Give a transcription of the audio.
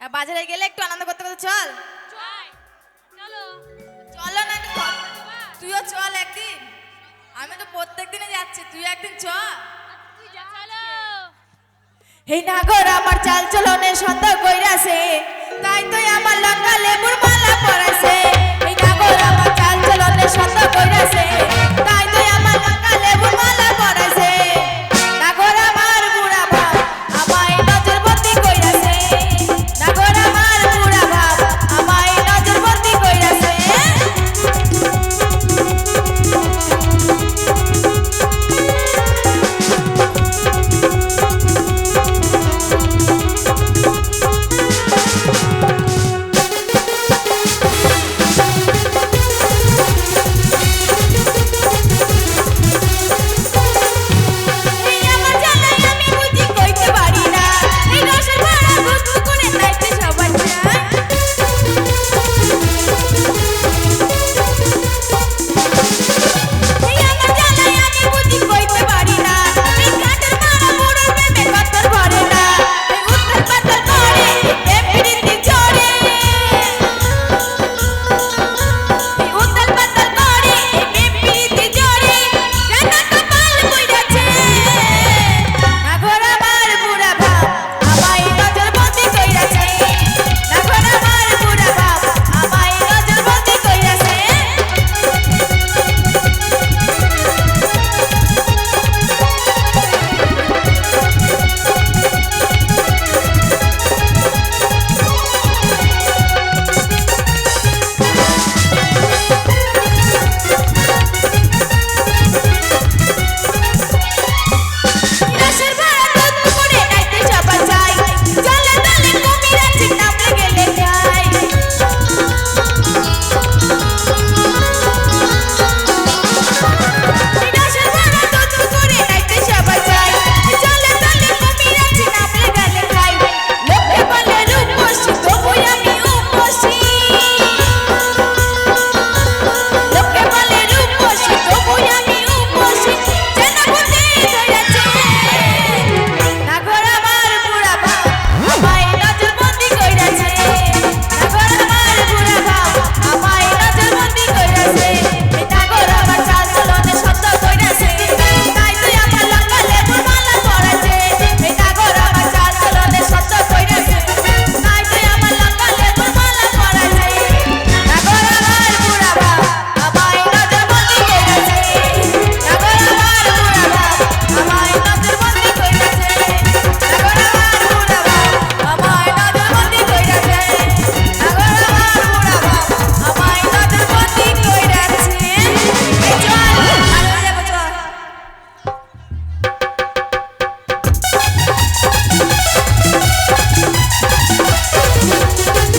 বাজারে গেলে একটু আনন্দ করতে পারো চল। চলো না তুইও চল। একদিন। আমি তো প্রত্যেক দিনে যাচ্ছি তুই একদিন চল এই নাগর আমার চাল চলনে সন্ধ্যা কইরাছে তাই তো আমার লঙ্কা লেবুর মালা পরাছে